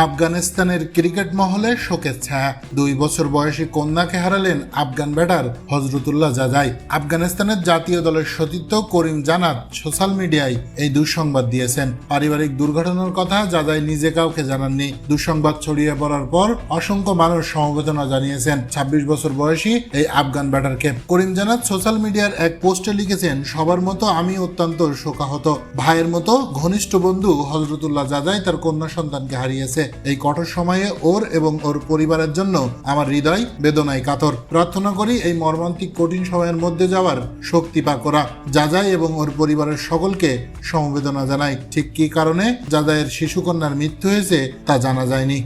আফগানিস্তানের ক্রিকেট মহলে শোকের ছায়া। দুই বছর বয়সী কন্যাকে হারালেন আফগান ব্যাটার হজরতুল্লাহ জাজাই। আফগানিস্তানের জাতীয় দলের সতীর্থ করিম জানাত সোশ্যাল মিডিয়ায় এই দুঃসংবাদ দিয়েছেন। পারিবারিক দুর্ঘটনার কথা জাজাই নিজে কাউকে জানাননি। দুঃসংবাদ ছড়িয়ে পড়ার পর অসংখ্য মানুষ সমবেদনা জানিয়েছেন। ছাব্বিশ বছর বয়সী এই আফগান ব্যাটারকে। করিম জানাত সোশ্যাল মিডিয়ার এক পোস্টে লিখেছেন, সবার মতো আমি অত্যন্ত শোকাহত। ভাইয়ের মতো ঘনিষ্ঠ বন্ধু হজরতুল্লাহ জাজাই তার কন্যা সন্তানকে হারিয়েছে। এই কঠোর সময়ে ওর এবং ওর পরিবারের জন্য আমার হৃদয় বেদনায় কাতর। প্রার্থনা করি এই মর্মান্তিক কঠিন সময়ের মধ্যে যাওয়ার শক্তি পা করা। যাজাই এবং ওর পরিবারের সকলকে সমবেদনা জানাই। ঠিক কি কারণে? জাজাইয়ের শিশুকন্যার মৃত্যু হয়েছে তা জানা যায়নি।